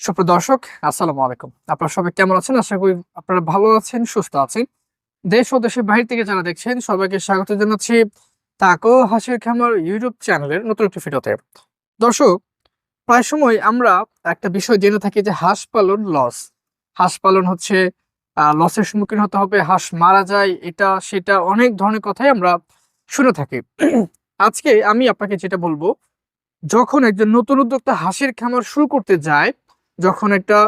সুপ্রিয় দর্শক, আসসালামু আলাইকুম। আপনারা সবাই কেমন আছেন? আশা করি আপনারা ভালো আছেন, সুস্থ আছেন। দেশ ও দেশের বাহির থেকে যারা দেখছেন, সবাইকে স্বাগত জানাচ্ছি তাকো হাসির খামার ইউটিউব চ্যানেলের নতুন একটি ভিডিওতে। দর্শক, প্রায় সময় আমরা একটা বিষয় জেনে থাকি যে হাঁস পালন লস হাঁস পালন হচ্ছে লসের সম্মুখীন হতে হবে, হাঁস মারা যায়, এটা, সেটা অনেক ধরনের কথাই আমরা শুনে থাকি। আজকে আমি আপনাকে যেটা বলব, যখন একজন নতুন উদ্যোক্তা হাঁসের খামার শুরু করতে যায় যখন একটা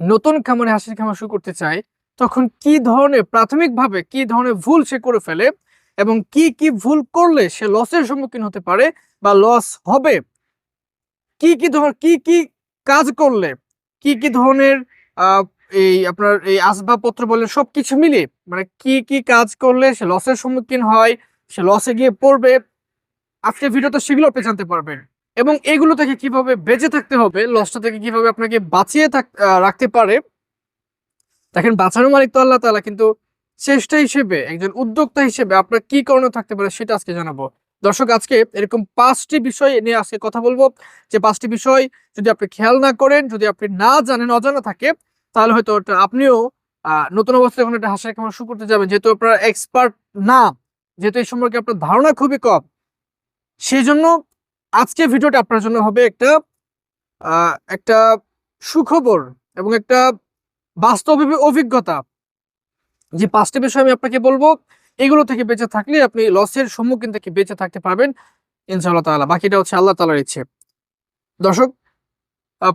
নতুন খামারে হাঁসের খামার শুরু করতে চায়, তখন কি ধরনের, প্রাথমিকভাবে কি ধরনের ভুল সে করে ফেলে এবং কি কি ভুল করলে সে লসের সম্মুখীন হতে পারে বা লস হবে? কি কি ধর, কি কি কাজ করলে, কি কি ধরনের এই আপনার এই আসবাবপত্র বলেন, সবকিছু মিলে মানে কি কি কাজ করলে সে লসের সম্মুখীন হয়, সে লসে গিয়ে পড়বে? আজকের ভিডিওতে সেগুলো আপনি জানতে পারবেন। এবং এগুলো থেকে কীভাবে বেঁচে থাকতে হবে লসটা থেকে কীভাবে আপনাকে বাঁচিয়ে রাখতে পারে, দেখেন বাঁচানোর মালিক তো আল্লাহ তালা কিন্তু চেষ্টা হিসেবে, একজন উদ্যোক্তা হিসেবে আপনার কি করণীয় থাকতে পারে সেটা আজকে জানাব। দর্শক, আজকে এরকম পাঁচটি বিষয় নিয়ে আজকে কথা বলব। যে পাঁচটি বিষয় যদি আপনি খেয়াল না করেন, যদি আপনি না জানেন, অজানা থাকে, তাহলে হয়তো আপনিও নতুন অবস্থায় যখন একটা হাঁসের খামার শুরু করতে যাবেন, যেহেতু আপনার এক্সপার্ট না, যেহেতু এই সম্পর্কে আপনার ধারণা খুবই কম সেই জন্য আজকে ভিডিওটা আপনার জন্য হবে একটা একটা সুখবর এবং একটা বাস্তব অভিজ্ঞতা। যে পাঁচটি বিষয় আমি আপনাকে বলব, এগুলো থেকে বেঁচে থাকলে আপনি লসের সম্মুখীন থেকে বেঁচে থাকতে পারবেন ইনশাআল্লাহ তাআলা। বাকিটা হচ্ছে আল্লাহ তালার ইচ্ছে। দর্শক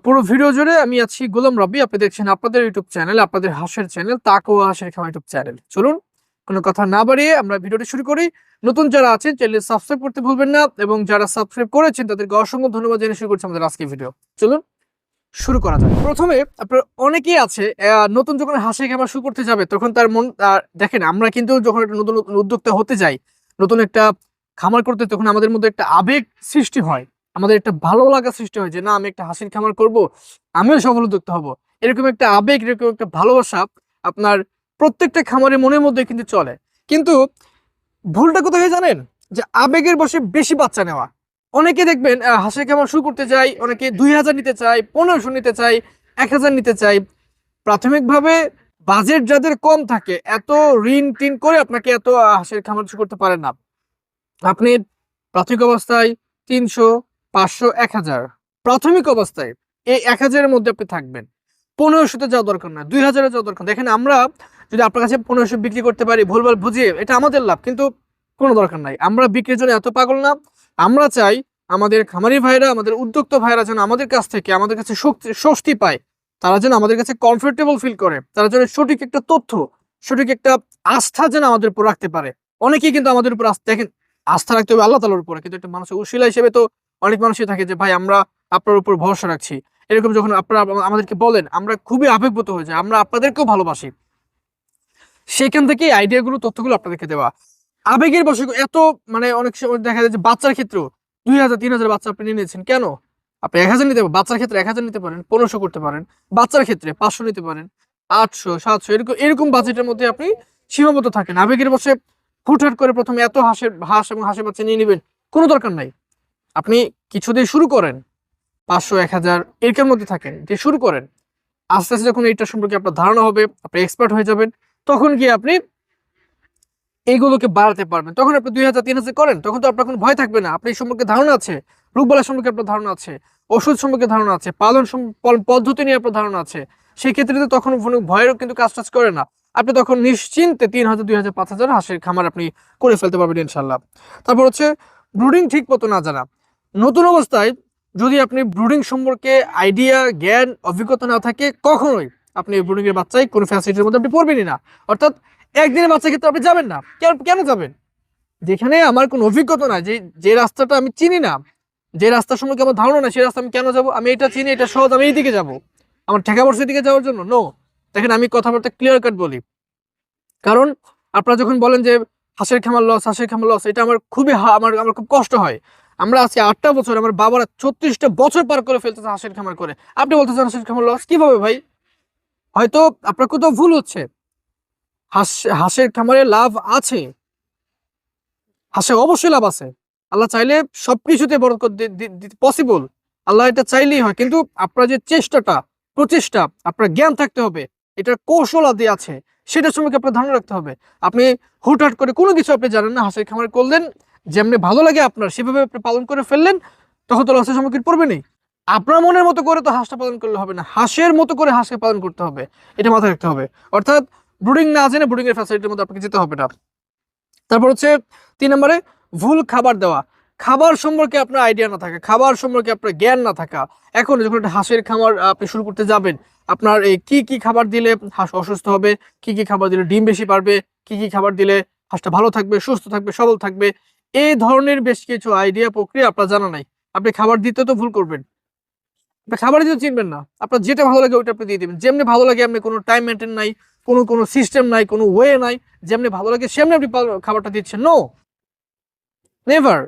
পুরো ভিডিও জুড়ে আমি আছি গোলাম রবি আপনি দেখছেন আপনাদের ইউটিউব চ্যানেল, আপনাদের হাসের চ্যানেল তাকো হাঁসের খাওয়া ইউটিউব চ্যানেল। চলুন কোনো কথা না বাড়িয়ে আমরা ভিডিওটি শুরু করি। নতুন যারা আছেন চ্যানেল সাবস্ক্রাইব করতে ভুলবেন না এবং যারা সাবস্ক্রাইব করেছেন, তাদেরকে অসংখ্য ধন্যবাদ জানিয়ে শুরু করছি আমাদের আজকের ভিডিও চলুন শুরু করা যাক। প্রথমে আপনার অনেকেই আছে নতুন যখন হাসি খাবার শুরু করতে যাবে, তখন তার মন দেখেন আমরা কিন্তু যখন একটা নতুন নতুন উদ্যোক্তা হতে যাই, নতুন একটা খামার করতে, তখন আমাদের মধ্যে একটা আবেগ সৃষ্টি হয়। আমাদের একটা ভালো লাগা সৃষ্টি হয় যে, না, আমি একটা হাসির খামার করব, আমিও সফল উদ্যোক্তা হব। এরকম একটা আবেগ, এরকম একটা ভালোবাসা আপনার প্রত্যেকটা খামারের মনের মধ্যে কিন্তু চলে। কিন্তু ভুলটা কোথায় জানেন? যে আবেগের বসে বেশি বাচ্চা নেওয়া। অনেকে দেখবেন হাঁসের খামার শুরু করতে চাই অনেকে দুই হাজার নিতে চাই পনেরোশো নিতে চাই এক হাজার নিতে চাই প্রাথমিকভাবে বাজেট যাদের কম থাকে, এত ঋণ টিন করে আপনাকে এত হাঁসের খামার শুরু করতে পারেন না। আপনি প্রাথমিক অবস্থায় তিনশো, পাঁচশো, এক হাজার। প্রাথমিক অবস্থায় এই এক হাজারের মধ্যে আপনি থাকবেন। পনেরোশোতে যাওয়া দরকার না, দুই হাজারে যাওয়া দরকার দেখেন আমরা যদি আপনার কাছে পনেরোশো বিক্রি করতে পারি ভুলভাল বুঝিয়ে, এটা আমাদের লাভ, কিন্তু কোনো দরকার নাই। আমরা বিক্রির জন্য এত পাগল না। আমরা চাই আমাদের খামারি ভাইরা, আমাদের উদ্যোক্তা ভাইরা যেন আমাদের কাছ থেকে, আমাদের কাছে স্বস্তি পায়। তারা যেন আমাদের কাছে কমফোর্টেবল ফিল করে। তারা যেন সঠিক একটা তথ্য, সঠিক একটা আস্থা যেন আমাদের উপর রাখতে পারে। অনেকেই কিন্তু আমাদের উপর আস্থা, দেখেন, আস্থা রাখতে হবে আল্লাহ তালার উপরে, কিন্তু একটা মানুষের উশিলা হিসেবে তো অনেক মানুষই থাকে যে, ভাই, আমরা আপনার উপর ভরসা রাখছি। এরকম যখন আপনারা আমাদেরকে বলেন, আমরা খুবই আবেগভূত হয়ে যাই, আমরা আপনাদেরকেও ভালোবাসি। সেখান থেকে আইডিয়াগুলো তথ্যগুলো আপনাদেরকে দেওয়া। আবেগের বসে এত মানে অনেক সময় দেখা যায় যে বাচ্চার ক্ষেত্রেও দুই হাজার, তিন হাজার বাচ্চা আপনি নিয়েছেন, কেন? আপনি এক হাজার নিতে, বাচ্চার ক্ষেত্রে এক হাজার নিতে পারেন, পনেরোশো করতে পারেন, বাচ্চার ক্ষেত্রে পাঁচশো নিতে পারেন, আটশো, সাতশো, এরকম এরকম বাজেটের মধ্যে আপনি সীমাবদ্ধ থাকেন। আবেগের বসে হুটহাট করে প্রথমে এত হাঁসের, হাঁস এবং হাঁসের বাচ্চা নিয়ে নেবেন, কোনো দরকার নাই। আপনি কিছু দিয়ে শুরু করেন, পাঁচশো, এক হাজার এরকের মধ্যে থাকেন, দিয়ে শুরু করেন। আস্তে আস্তে যখন এইটা সম্পর্কে আপনার ধারণা হবে, আপনি এক্সপার্ট হয়ে যাবেন তখন গিয়ে আপনি এইগুলোকে বাড়াতে পারবেন। তখন আপনি দুই হাজার তিন হাজার করেন, তখন তো আপনার কোনো ভয় থাকবে না। আপনি এই সম্পর্কে ধারণা আছে? রোগবালা সম্পর্কে আপনার ধারণা আছে? ওষুধ সম্পর্কে ধারণা আছে? পালন পদ্ধতি নিয়ে আপনার ধারণা আছে? সেই ক্ষেত্রে তো তখন কোনো ভয়েরও কিন্তু কাজ টাজ করে না। আপনি তখন নিশ্চিন্তে তিন হাজার, দুই হাজার, পাঁচ হাজার হাঁসের খামার আপনি করে ফেলতে পারবেন ইনশাল্লাহ তারপর হচ্ছে ব্রুডিং ঠিক মতো না জানা। নতুন অবস্থায় যদি আপনি ব্রুডিং সম্পর্কে আইডিয়া, জ্ঞান, অভিজ্ঞতা না থাকে, কখনোই আপনি ব্রুডিং এর বাচ্চায় কোনো ফ্যাসিলিটির মধ্যে আপনি পড়বেনই না। অর্থাৎ একদিনের বাচ্চা ক্ষেত্রে আপনি যাবেন না। কেন কেন যাবেন? যেখানে আমার কোনো অভিজ্ঞতা নাই, যে যে রাস্তাটা আমি চিনি না, যে রাস্তার সম্পর্কে আমার ধারণা নাই সেই রাস্তা আমি কেন যাব? আমি এটা চিনি, এটা সহজ, আমি এই দিকে যাব। আমার ঠেকা বর্ষের দিকে যাওয়ার জন্য? নো দেখেন, আমি কথাবার্তা ক্লিয়ার কাট বলি। কারণ আপনারা যখন বলেন যে হাঁসের খামার লস হাঁসের খামার লস এটা আমার খুবই আমার আমার খুব কষ্ট হয়। আমরা আজকে আটটা বছর, আমার বাবারা ছত্রিশটা বছর পার করে ফেলতেছে হাঁসের খামার করে। আপনি বলতেছেন হাঁসের খামার লস কীভাবে ভাই? হয়তো আপনার কোথাও ভুল হচ্ছে। হাঁস, হাঁসের খামারে লাভ আছে। হাঁসে অবশ্যই লাভ আছে। আল্লাহ চাইলে সব সবকিছুতে বরকত পসিবল আল্লাহ এটা চাইলেই হয়। কিন্তু আপনার যে চেষ্টাটা, প্রচেষ্টা, আপনার জ্ঞান থাকতে হবে। এটার কৌশল আদি আছে। সেটা সম্পর্কে আপনার ধারণা রাখতে হবে। আপনি হুটহাট করে কোনো কিছু আপনি জানেন না, হাঁসের খামার করলেন, যেমনি ভালো লাগে আপনার, সেভাবে আপনি পালন করে ফেললেন, তখন তো লসের সম্মুখীন পড়বেনই। আপনার মনের মতো করে তো হাঁসটা পালন করলে হবে না। হাঁসের মতো করে হাঁসকে পালন করতে হবে এটা মাথায় রাখতে হবে। অর্থাৎ ব্রুডিং না জেনে এর ফ্যাসিলিটির মধ্যে আপনাকে যেতে হবে না। তারপর হচ্ছে তিন নম্বরে ভুল খাবার দেওয়া। খাবার সম্পর্কে আপনার আইডিয়া না থাকা খাবার সম্পর্কে আপনার জ্ঞান না থাকা। এখন যখন একটা হাঁসের আহ, আপনি শুরু করতে যাবেন আপনার এই কি কি খাবার দিলে হাঁস অসুস্থ হবে কি কি খাবার দিলে ডিম বেশি পারবে কি কি খাবার দিলে হাঁসটা ভালো থাকবে সুস্থ থাকবে সবল থাকবে এই ধরনের বেশ কিছু আইডিয়া প্রক্রিয়া আপনার জানা নাই। আপনি খাবার দিতে তো ভুল করবেন। আপনি খাবার দিতে চিনবেন না। আপনার যেটা ভালো লাগে ওইটা আপনি দিয়ে দিবেন। যেমনি ভালো লাগে আপনি কোনো টাইম মেনটেন নাই, কোনো কোনো সিস্টেম নাই, কোনো ওয়ে নাই, যেমনি ভালো লাগে সেমনি আপনি খাবারটা দিচ্ছেন। নো নেভার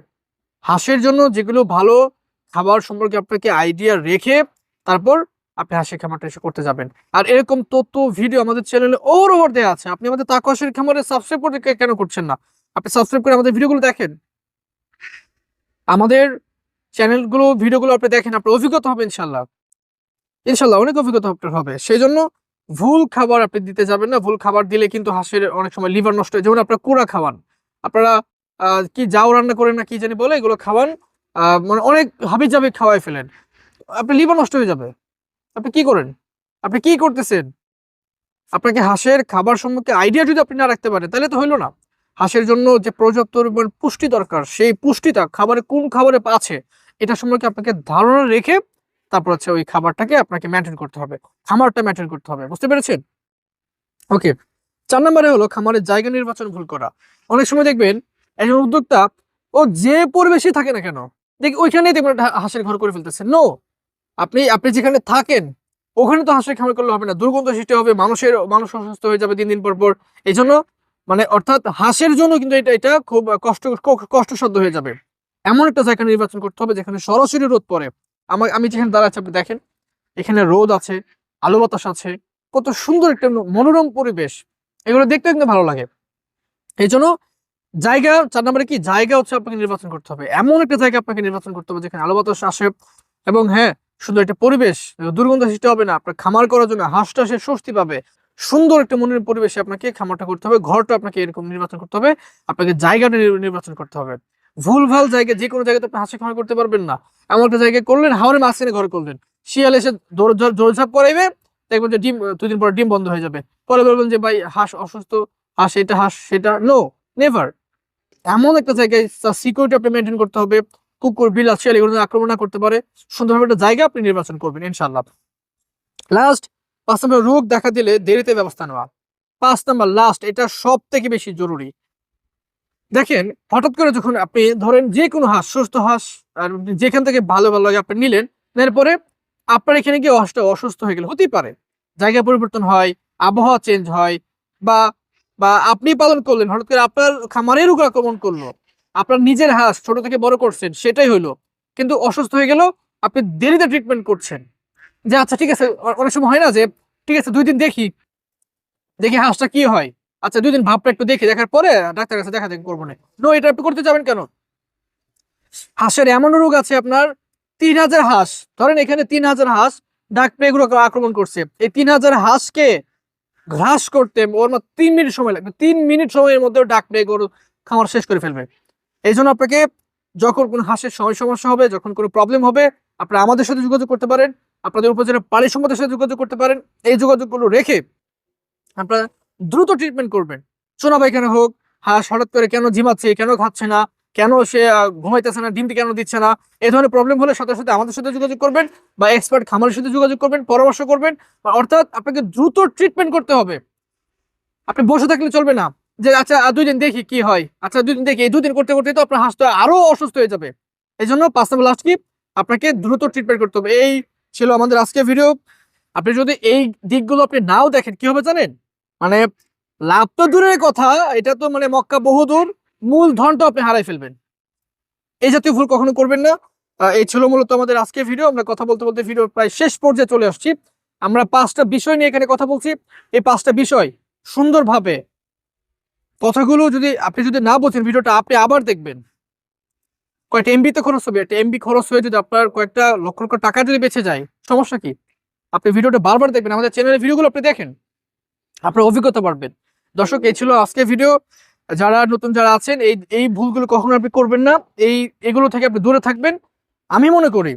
হাঁসের জন্য যেগুলো ভালো খাবার সম্পর্কে আপনাকে আইডিয়া রেখে তারপর আপনি হাঁসের খামারটা এসে করতে যাবেন। আর এরকম তথ্য ভিডিও আমাদের চ্যানেলে ওর ওভার দেওয়া আছে। আপনি আমাদের তাক হাঁসের খামারে সাবস্ক্রাইব করতে কেন করছেন না? আপনি সাবস্ক্রাইব করে আমাদের ভিডিওগুলো দেখেন। আমাদের চ্যানেলগুলো, ভিডিওগুলো আপনি দেখেন, আপনার অভিজ্ঞতা হবে ইনশাল্লাহ ইনশাল্লাহ অনেক অভিজ্ঞতা আপনার হবে। সেই জন্য ভুল খাবার আপনি দিতে যাবেন না। ভুল খাবার দিলে কিন্তু হাঁসের অনেক সময় লিভার নষ্ট হয়। যেমন আপনারা কুড়া খাওয়ান। আপনারা কি যাও রান্না করেন না, কি জানি বলে, এগুলো খাওয়ান মানে অনেক হাবি জাবি খাওয়াই ফেলেন। আপনি লিভার নষ্ট হয়ে যাবে। আপনি কি করেন? আপনি কি করতেছেন? আপনাকে হাঁসের খাবার সম্পর্কে আইডিয়া যদি আপনি না রাখতে পারেন, তাহলে তো হইল না। হাঁসের জন্য যে পর্যাপ্ত পুষ্টি দরকার, সেই পুষ্টিটা খাবারে কোন খাবারে আছে এটা সম্পর্কে আপনাকে ধারণা রেখে তারপর হচ্ছে ওই খাবারটাকে আপনাকে মেনটেন করতে হবে। খামারটা মেনটেন করতে হবে, বুঝতে পেরেছেন? ওকে চার নম্বরে হলো খামারের জায়গা নির্বাচন ভুল করা। অনেক সময় দেখবেন একজন উদ্যোক্তা ও যে পরিবেশে থাকে না কেন, দেখ ওইখানেই দেখবেন হাঁসের ঘর করে ফেলতেছে। নো আপনি আপনি যেখানে থাকেন, ওখানে তো হাঁসের খামার করলে হবে না, দুর্গন্ধ সৃষ্টি হবে, মানুষের, মানুষ অসুস্থ হয়ে যাবে দিন দিন পর পর। এই জন্য মানে অর্থাৎ হাঁসের জন্য কিন্তু এটা এটা খুব কষ্ট, কষ্টসাধ্য হয়ে যাবে। এমন একটা জায়গা নির্বাচন করতে হবে যেখানে সরাসরি রোদ পড়ে। আমার, আমি যেখানে দাঁড়াচ্ছি, আপনি দেখেন, এখানে রোদ আছে, আলো বাতাস আছে, কত সুন্দর একটা মনোরম পরিবেশ। এগুলো দেখতে কিন্তু ভালো লাগে। এই জন্য জায়গা, চার নম্বরে কি? জায়গা হচ্ছে আপনাকে নির্বাচন করতে হবে। এমন একটা জায়গা আপনাকে নির্বাচন করতে হবে যেখানে আলো বাতাস আসে এবং হ্যাঁ সুন্দর একটা পরিবেশ। দুর্গন্ধ সৃষ্টি হবে না, আপনার খামার করার জন্য হাঁসটা সে স্বস্তি পাবে। সুন্দর একটা মনের পরিবেশে আপনাকে খামারটা করতে হবে, ঘরটা আপনাকে এরকম নির্বাচন করতে হবে। আপনাকে জায়গাটা নির্বাচন করতে হবে। ভুল ভালো জায়গা যে কোনো জায়গাতে আপনি হাঁসি করতে পারবেন না। এমন একটা জায়গায় করলেন হাওয়ার মাঝখানে ঘর করলেন। শিয়াল এসে জোরঝাপ করাইবে, দেখবেন যে ডিম দুদিন পর ডিম বন্ধ হয়ে যাবে। পরে বলবেন যে, ভাই, হাঁস অসুস্থ, হাঁস এটা, হাঁস সেটা। নো নেভার এমন একটা জায়গায় সিকিউরিটি আপনি মেনটেন করতে হবে। কুকুর বিড়াল শিয়াল এগুলো আক্রমণ না করতে পারে। সুন্দরভাবে একটা জায়গা আপনি নির্বাচন করবেন ইনশাল্লাহ লাস্ট পাঁচ নম্বর রোগ দেখা দিলে দেরিতে ব্যবস্থা নেওয়া। পাঁচ নম্বর লাস্ট এটা সব থেকে বেশি জরুরি। দেখেন, হঠাৎ করে যখন আপনি ধরেন যে কোনো হাঁস, সুস্থ হাঁস, আর যেখান থেকে ভালো ভালো লাগে আপনি নিলেন এরপরে আপনার এখানে গিয়ে হাঁসটা অসুস্থ হয়ে গেলে। হতেই পারে। জায়গা পরিবর্তন হয়, আবহাওয়া চেঞ্জ হয়, বা বা আপনি পালন করলেন, হঠাৎ করে আপনার খামারের রোগ আক্রমণ করল, আপনার নিজের হাঁস ছোট থেকে বড় করছেন, সেটাই হইল। কিন্তু অসুস্থ হয়ে গেল, আপনি দেরিতে ট্রিটমেন্ট করছেন। যে আচ্ছা ঠিক আছে অনেক সময় হয় না যে, ঠিক আছে, দুই দিন দেখি দেখি হাঁসটা কি হয়। আচ্ছা দুই দিন ভাবটা একটু দেখি দেখার পরে ডাক্তার কাছে দেখা দেখি, করব না। নো এটা আপনি করতে যাবেন কেন? হাঁসের এমন রোগ আছে আপনার, তিন হাজার হাঁস, ধরেন এখানে তিন হাজার হাঁস ডাক পেগুলো আক্রমণ করছে। এই তিন হাজার হাঁসকে ঘ্রাস করতে ওর তিন মিনিট সময় লাগবে। তিন মিনিট সময়ের মধ্যে ডাক পেয়ে গরু খামার শেষ করে ফেলবে। এই জন্য আপনাকে যখন কোনো হাঁসের সময় সমস্যা হবে, যখন কোনো প্রবলেম হবে, আপনারা আমাদের সাথে যোগাযোগ করতে পারেন, আপনাদের উপজেলা পালি সম্পদের সাথে যোগাযোগ করতে পারেন। এই যোগাযোগগুলো রেখে আপনারা দ্রুত ট্রিটমেন্ট করবেন। সোনা পায়খানা হোক, হাঁস, হঠাৎ করে কেন ঝিমাচ্ছে কেন খাচ্ছে না, কেন সে ঘুমাইতেছে না, ডিমটি কেন দিচ্ছে না এই ধরনের প্রবলেম হলে সাথে সাথে আমাদের সাথে যোগাযোগ করবেন বা এক্সপার্ট খামারের সাথে যোগাযোগ করবেন, পরামর্শ করবেন অর্থাৎ আপনাকে দ্রুত ট্রিটমেন্ট করতে হবে। আপনি বসে থাকলে চলবে না, যে আচ্ছা দুই দিন দেখি কি হয় আচ্ছা দুই দিন দেখি, এই দুদিন করতে করতে তো আপনার হাঁসটা আরও অসুস্থ হয়ে যাবে। এই জন্য পাঁচ নম্বর লাস্ট কি আপনাকে দ্রুত ট্রিটমেন্ট করতে হবে। এই ছিল আমাদের আজকে ভিডিও আপনি যদি এই দিকগুলো আপনি নাও দেখেন, কি হবে জানেন? মানে লাভ তো দূরের কথা, এটা তো মানে মক্কা বহুদূর, মূল ধনটা আপনি হারাই ফেলবেন। এই জাতীয় ভুল কখনো করবেন না। এই ছিল মূলত আমাদের আজকে ভিডিও আমরা কথা বলতে বলতে ভিডিও প্রায় শেষ পর্যায়ে চলে আসছি। আমরা পাঁচটা বিষয় নিয়ে এখানে কথা বলছি। এই পাঁচটা বিষয় সুন্দরভাবে কথাগুলো যদি, আপনি যদি না বোঝেন ভিডিওটা আপনি আবার দেখবেন। কয়েকটা এমবি তো খরচ হবে। একটা এমবি খরচ হয়ে যদি আপনার কয়েকটা লক্ষ লক্ষ টাকা যদি বেঁচে যায়, সমস্যা কি? আপনি ভিডিওটা বারবার দেখবেন। আমাদের চ্যানেলের ভিডিওগুলো আপনি দেখেন। আপনার অভিজ্ঞতা বাড়বেন। দর্শক, এই ছিল আজকে ভিডিও যারা নতুন, যারা আছেন, এই এই ভুলগুলো কখনো আপনি করবেন না। এই, এগুলো থেকে আপনি দূরে থাকবেন। আমি মনে করি,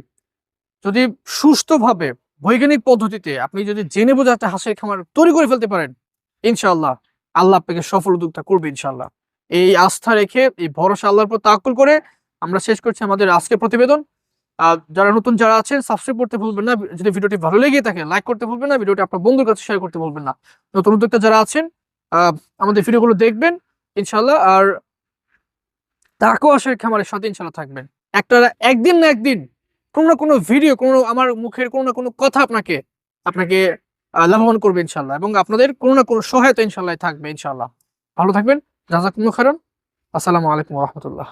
যদি সুস্থভাবে বৈজ্ঞানিক পদ্ধতিতে আপনি যদি জেনে বুঝে একটা হাঁসের খামার তৈরি করে ফেলতে পারেন ইনশাল্লাহ আল্লাহ আপনাকে সফল উদ্যোগটা করবে ইনশাল্লাহ এই আস্থা রেখে, এই ভরসা আল্লাহর পর তাকুল করে আমরা শেষ করছি আমাদের আজকের প্রতিবেদন। যারা নতুন যারা আছেন সাবস্ক্রাইব করতে ভুলবেন না। যদি ভিডিওটি ভালো লেগে থাকে লাইক করতে ভুলবেন না। ভিডিওটি আপনার বন্ধুর কাছে শেয়ার করতে ভুলবেন না। নতুন উদ্যোক্তা যারা আছেন আমাদের ভিডিওগুলো দেখবেন ইনশাল্লাহ আর তাকেও আসার খামারের সাথে ইনশাল্লাহ থাকবেন। একটা, একদিন না একদিন, কোনো না কোনো ভিডিও কোনো আমার মুখের কোনো না কোনো কথা আপনাকে আপনাকে লাভবান করবে ইনশাল্লাহ এবং আপনাদের কোনো না কোনো সহায়তা ইনশাল্লাহ থাকবে ইনশাল্লাহ ভালো থাকবেন। জাজাকুমুল্লাহ খারান আসসালামু আলাইকুম রহমতুল্লাহ।